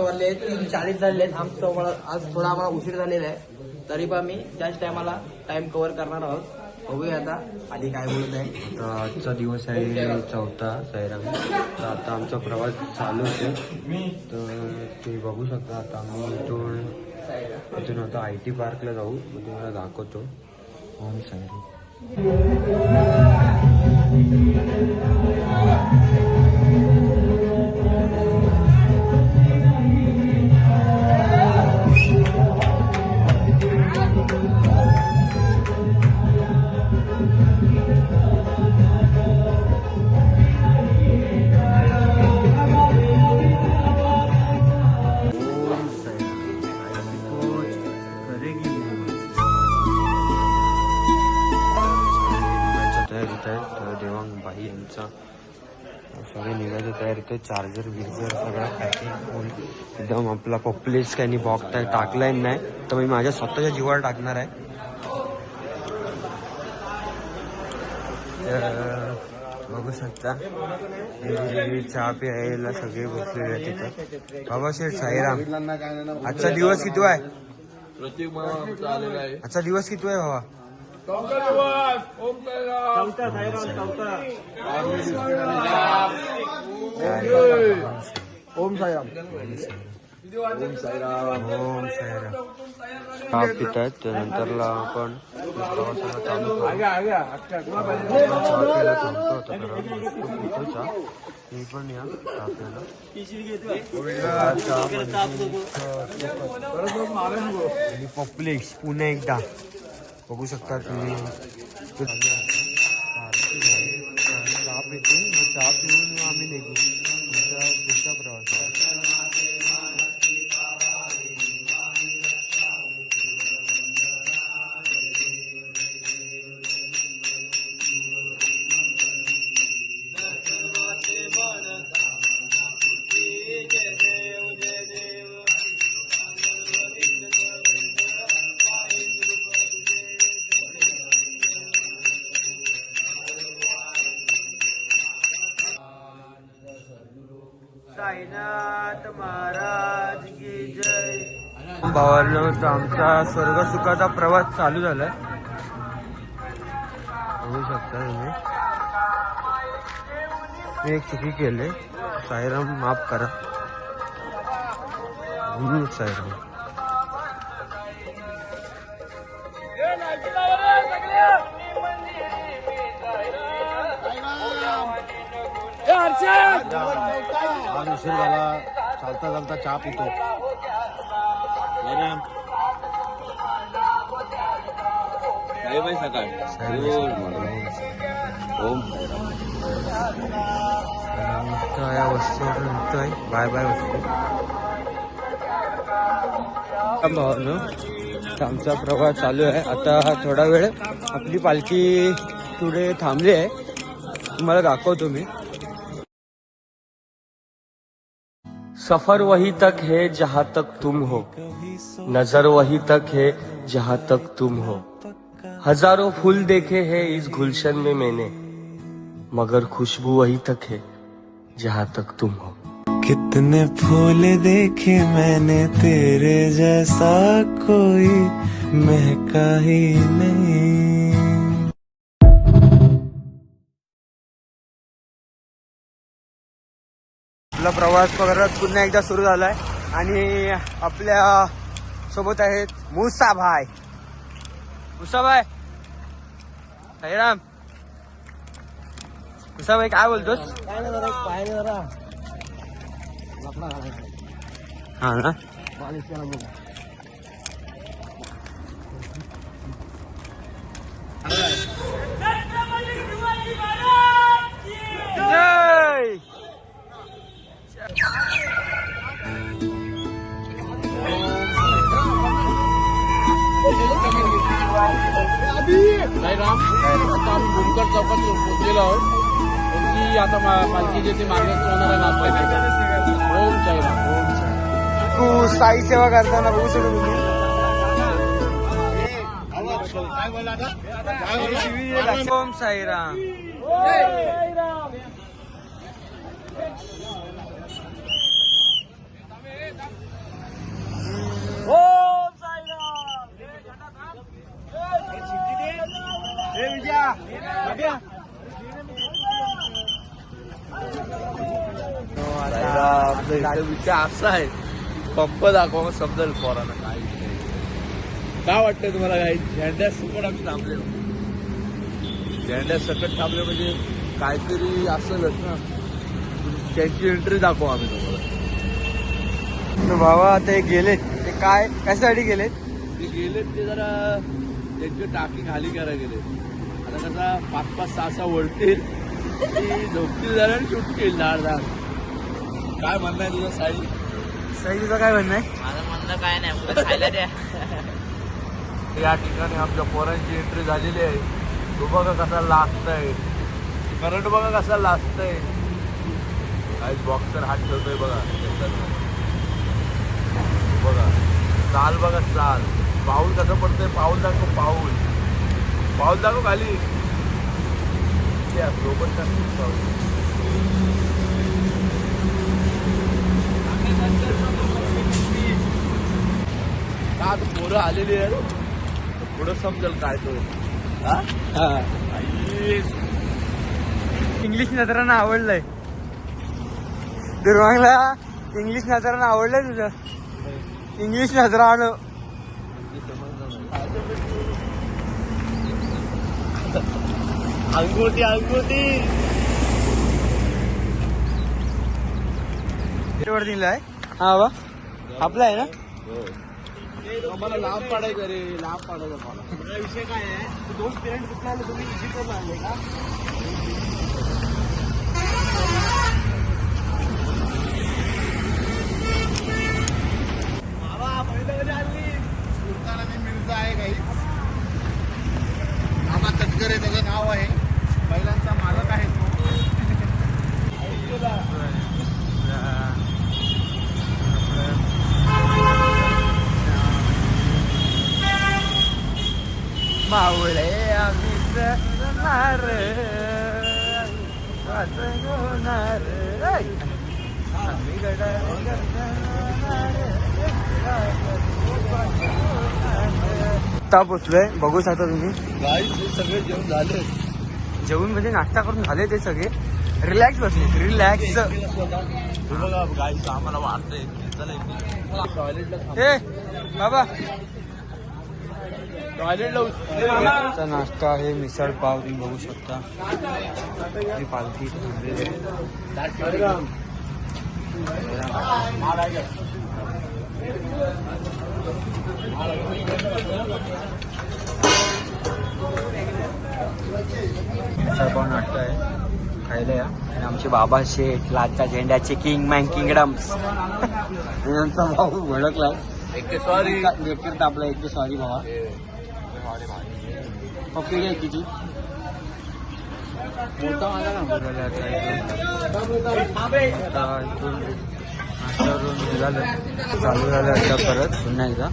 वाजले तीन चाळीस झाले आहेत. आमचं आज थोडा आम्हाला उशीर झालेला आहे. तरी पण आम्ही त्याच टायमाला टाइम कव्हर करणार आहोत. बघूया आता आधी काय बोलत आहे. आजचा दिवस आहे चौथा साईराम तर आता आमचा प्रवास चालू आहे. तर तुम्ही बघू शकता आता आम्ही इथून इथून आता आय टी पार्कला जाऊ. मग तुम्हाला दाखवतो. ओम साईराम. चार्जर बिर्जर सगळं पॅकिंग एकदम आपला पॉप्युलेस काही बॉक्स आहे टाकलाय नाही. तर मी माझ्या स्वतःच्या जीवावर टाकणार आहे. बघू शकता. चहा प्यायला सगळे बसलेले तिथं बाबा शेठ साईराम. आजचा दिवस किती आहे. आजचा दिवस किती आहे बाबा? ओम साईराम ओम साईराम चहा पित आहेत त्यानंतरला आपण प्रवासाला चालू करू. चहा प्यायला थांबतो आता कारण भरपूर पितो चहा. तुम्ही पण या चहा प्यायला चहा आणि पॉप्युलेक्स पुन्हा एकदा बघू शकता तुम्ही. चहा पिऊन आम्ही निघू तुमचा पुढचा प्रवास तर आमचा स्वर्ग सुखाचा प्रवास चालू झालाय. बघू शकता तुम्ही. मी एक चुकी केले. साईराम माफ करा. उशीर झाला. चालता चालता चहा पितो. सकाळ. ओम. तर या वस्तूवर निघतोय बाय बाय वस्तू. भावानो आमचा प्रवास चालू आहे. आता थोडा वेळ आपली पालखी पुढे थांबली आहे. तुम्हाला दाखवतो मी. सफर वही तक है जहाँ तक तुम हो। नजर वही तक है जहाँ तक तुम हो। हजारों फूल देखे हैं इस गुलशन में मैंने मगर खुशबू वही तक है जहाँ तक तुम हो। कितने फूल देखे मैंने तेरे जैसा कोई महका ही नहीं। आपला प्रवास वगैरे पुन्हा एकदा सुरू झालाय. आणि आपल्यासोबत आहेत मुसा भाई. मुसा भाई साईराम मुसा भाई काय बोलतोस काय नाही हा ना All right. आता मा- पालखीची ती मार्गस्थ होणार आहे नाचवायची ओम साईराम तू साई सेवा करताना. बघू शकतो तुम्ही ओम साईराम अरे विचार असा आहे. पंप दाखवा मग समजेल पोरांना काय काय वाटतंय तुम्हाला काय झेंड्या सकट आम्ही थांबले झेंड्या सकट थांबले म्हणजे काहीतरी असेलच ना. त्यांची एंट्री दाखवू आम्ही तुम्हाला. बाबा भावा गेले गेलेत. ते काय? कशासाठी गेलेत? ते गेलेत ते जरा त्यांची टाकी खाली करायला गेले आता कसा पाच पाच सहा सहा वळतील. ती झोपतील जरा आणि सुटतील धाड धाड काय म्हणणं आहे तुझं साई? सही तुझं काय म्हणणं आहे? माझं म्हणणं काय नाही पुढे खायला द्या. या ठिकाणी आमच्या पोरांची एंट्री झालेली आहे. तो बघा कसा लाजतंय. करंट बघा कसा लाजतंय. काही बॉक्सर हात ठेवतोय बघा. त्याच्यात. बघा. चाल बघा चाल. पाऊल कसं पडतंय पाऊल दाखव पाऊल. पाऊल दाखव खाली. त्या सोबत टाकतो पाऊल. आता पोरं आलेली आहे तर पुढं समजेल काय तो. हा? इंग्लिश नजरानं आवडलंय. दुर्वांगला इंग्लिश नजरानं आवडलंय तुझं. इंग्लिश नजरानं अंगोटी अंगोटी वर दिलाय हा बा आपला आहे ना? मला लांब पाडायचं रे लांब पाडायचं मला विषय काय आहे? दोन पेरेंट कुठला आले तुम्ही इजिप्तला आले का? मिरजा आहे काही. मामा तटकरे त्याचं नाव आहे. बैलांचा मालक आहे तो मावळे आम्ही जगणार वाचवणार आम्ही आता पोचलोय. बघू शकता तुम्ही. सगळे जेवण झाले. जेवण म्हणजे नाश्ता करून झाले ते सगळे. रिलॅक्स बसले. रिलॅक्स आम्हाला ए बाबा. टॉयलेटला नाश्ता आहे मिसळ पाव तुम्ही बघू शकता. पालखी थांबलेली नाश्ता आहे खायला या. आणि आमचे बाबा शेठ लाटच्या झेंड्याचे किंग मॅन किंगडम्स. आमचा भाऊ भडकलाय एक सॉरी व्यक्ती आपला एक सॉरी भावा पप्पी घ्या किती? मोठा माझा ना चालू झालं एकदा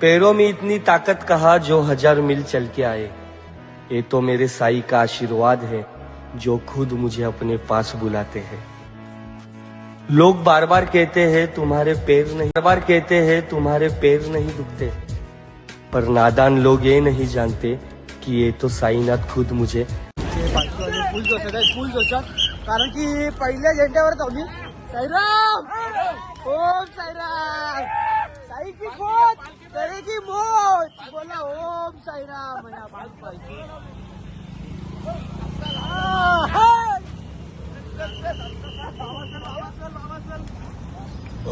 पैरों में इतनी ताकत कहा जो हज़ार मील चल के आए। ये तो मेरे साई का आशीर्वाद है, जो खुद मुझे अपने पास बुलाते हैं। लोग बार बार कहते हैं, तुम्हारे पैर नहीं बार बार कहते हैं, तुम्हारे पैर नहीं दुखते। पर नादान लोग ये नहीं जानते कि ये तो साईनाथ खुद मुझे फुल जोशात आहे फुल जोशात. कारण की पहिल्या झेंड्यावर आम्ही साईराम! ओम साईराम! साई की मोत करे की मोत बोला ओम साईराम म्हणा बाल पालखी.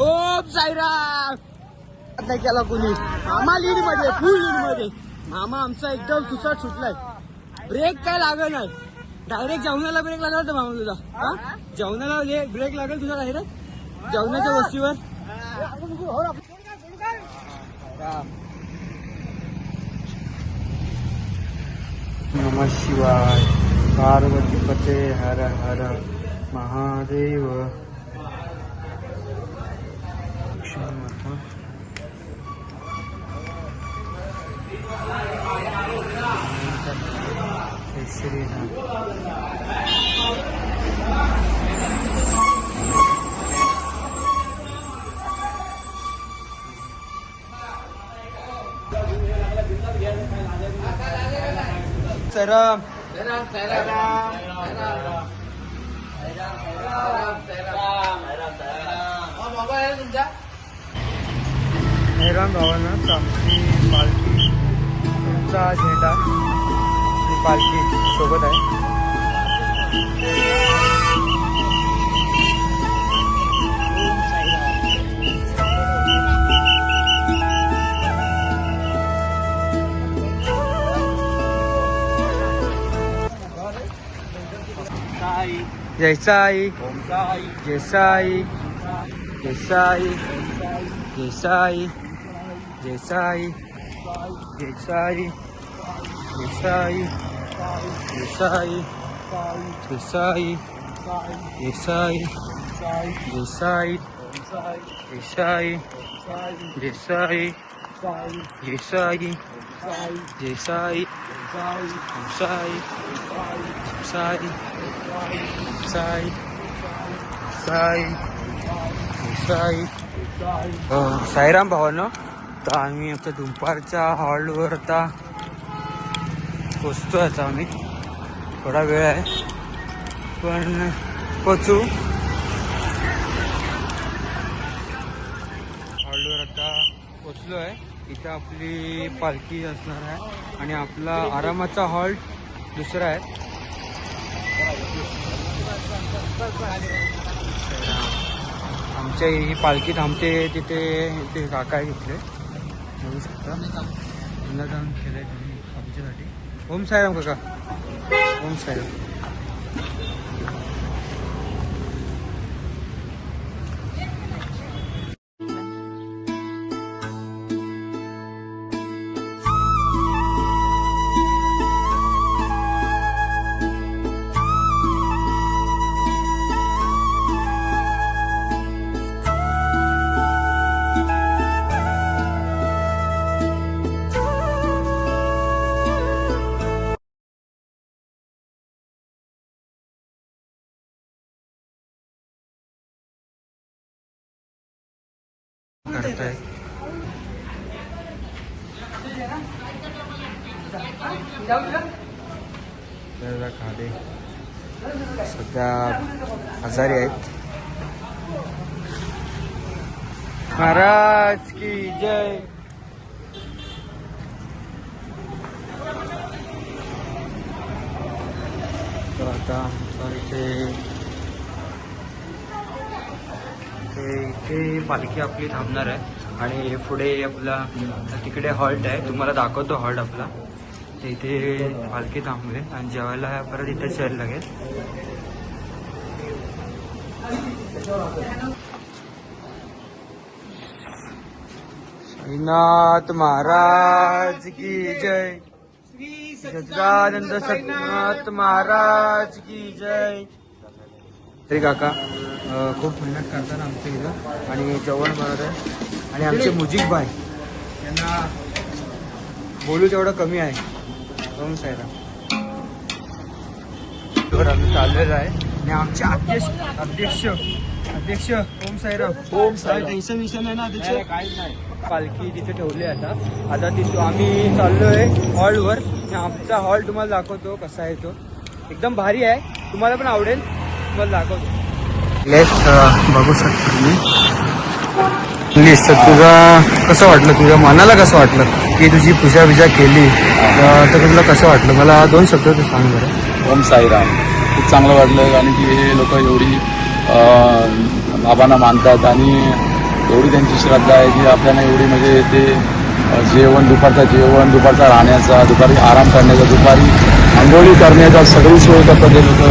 ओम साईराम! नाही केला कोणी. मामा लीडमध्ये फुल लीडमध्ये. मामा आमचा एकदम सुसाट सुटलाय. ब्रेक काय लागत नाही डायरेक्ट जेवणाला ब्रेक लागला तर मामा तुझा. हा? जेवणाला ब्रेक लागेल तुझा डायरेक्ट जेवणाच्या वस्तीवर? नम शिवाय. पार्वती पते हर हर Mahadev. series ha Sairam. Sairam, Sairam. Sairam. हैराम गावानं आमची मालकी तुमचा झेंडा पालखी सोबत आहे. जय साई. जय साई. जय साई. जय साई. जय साई. जय साई. जय साई. जैसा आई जैसा आई जैसा आई जैसा आई जैसा आई जैसा आई जैसा आई जैसा आई जैसा आई साई साई साई साई साईराम भावानं तर आम्ही आता दुपारच्या हॉलवर आता पोचतोय आता आम्ही. थोडा वेळ आहे. पण पोचू. हॉलवर आता पोचलो आहे इथं आपली पालखी असणार आहे आणि आपला आरामाचा हॉल्ट दुसरा आहे. आमच्या ही पालखी थांबते तिथे ते काका आहे बघू शकता. जाऊन आमच्यासाठी. ओम साई राम काका ओम साई राम सध्या आजारी आहेत. महाराज की जय. तर आता इथे ते इथे पालखी आपली थांबणार आहे. आणि पुढे आपला तिकडे हॉल्ट आहे. तुम्हाला दाखवतो हॉल्ट आपला. इथे पालखी थांबले. आणि जेवायला परत इथे यायला लागेल. साईनाथ महाराज की जय। सच्चिदानंद सत्यनाथ महाराज की जय। तरी काका खूप मेहनत करतात आमच्या इथं आणि जेवण बनवत आहे आणि आमचे मुजिक भाई यांना बोलू तेवढं कमी आहे. ओम साईराम आम्ही चाललेलं आहे. आणि आमचे अध्यक्ष अध्यक्ष अध्यक्ष ओम साईराम. ओम साई टेन्शन विषय नाही ना अध्यक्ष? काहीच नाही. पालखी तिथे ठेवली आहे आता. आता तिथं आम्ही चाललोय हॉलवर. आमचा हॉल तुम्हाला दाखवतो कसा आहे तो. एकदम भारी आहे. तुम्हाला पण आवडेल. तुम्हाला दाखवतो. बघू शकता तुम्ही. लिस्ट तुझा कसं वाटलं? तुझ्या मनाला कसं वाटलं? की तुझी पूजा बिजा केली तर तर तुला कसं वाटलं? मला दोन शब्द तू सांग बरं. ओम साईराम. खूप चांगलं वाटलं. कारण की हे लोक एवढी बाबांना मानतात आणि एवढी त्यांची श्रद्धा आहे की आपल्याला एवढी म्हणजे ते जेवण दुपारचं जेवण दुपारचा राहण्याचा दुपारी आराम करण्याचा दुपारी आंघोळी करण्याचा सगळी सोय करतात ते लोक.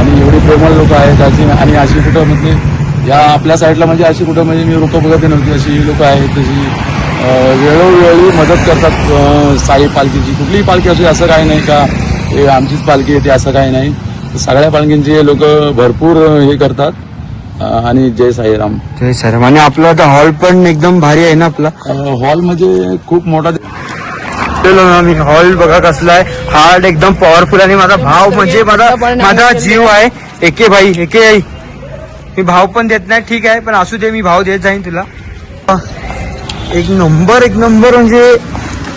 आणि एवढी प्रेमळ लोक आहेत अशी आणि अशी कुठं म्हणजे या आपल्या साईडला म्हणजे अशी कुठं म्हणजे मी लोक बघत नव्हती. अशी लोक आहेत तशी वेळोवेळी मदत करतात साई पालखीची. कुठलीही पालखी असू असं काही नाही का आमचीच पालखी येते असं काही नाही. सगळ्या पालखींचे लोक भरपूर हे करतात. आणि जय साईराम. जय सर आणि आपला आता हॉल पण एकदम भारी आहे ना आपला? हॉल म्हणजे खूप मोठा मी हॉल बघा कसला आहे. हार्ड एकदम पॉवरफुल आणि माझा भाव म्हणजे माझा माझा जीव आहे. एके भाई एके आई. मी भाव पण देत नाही ठीक आहे पण असू दे मी भाव देत जाईन तुला. एक नंबर एक नंबर म्हणजे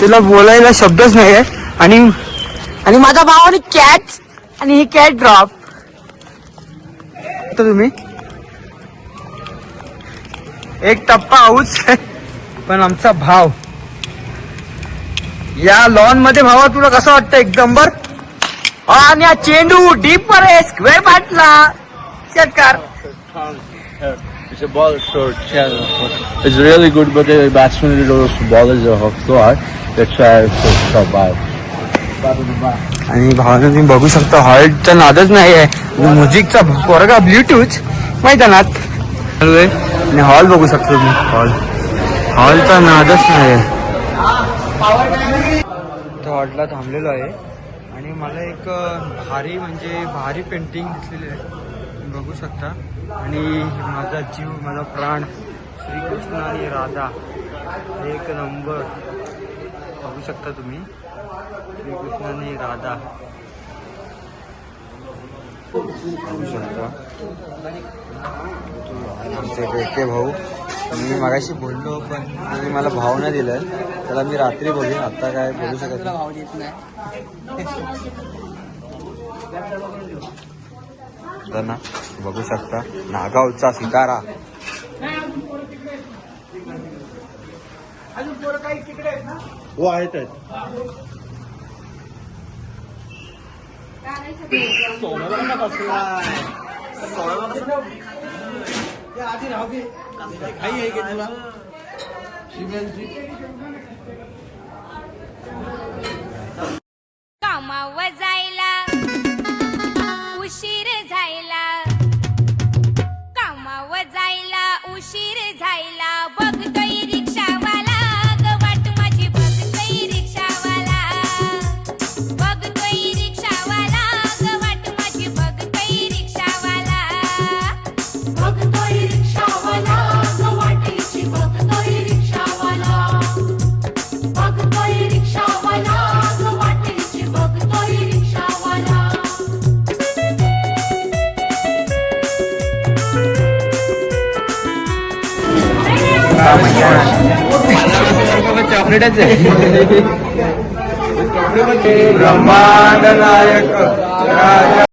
तुला बोलायला शब्दच नाही आहे. आणि आणि माझ्या भावाने कॅच आणि ही कॅच ड्रॉप तर तुम्ही एक टप्पा आऊच पण आमचा भाव या लॉनमध्ये भावा तुला कसं वाटतं एकदम बर आणि हा चेंडू डीप वर आहे स्क्वेअर पाटला षटकार It's a ball short channel. It's really good, but the batsman those ballers are hooked hard. That's why I put top out. आणि भावानं तुम्ही बघू शकता हॉलचा नादच नाही आहे. म्युझिकचा पोरगा ब्ल्यूटूथ मैदानात. आहे आणि हॉल बघू शकता तुम्ही. हॉल हॉलचा नादच नाही आहे. तो हॉलला थांबलेलो आहे. आणि मला एक भारी म्हणजे भारी पेंटिंग दिसलेली आहे. तुम्ही बघू शकता. आणि माझा जीव माझा प्राण श्रीकृष्ण आणि राधा एक नंबर बघू शकता तुम्ही. श्रीकृष्ण आणि राधा. आमचे बेटे भाऊ. मी मगाशी बोललो पण त्यांनी मला भाव नाही दिलं त्याला मी रात्री बोलेन आता काय बोलू शकत नाही. ना बघू शकता. नागावचा सितारा. हो आहेत आहेत. कामावर चॉकलेटच आहे. ब्रह्मांड नायक राजा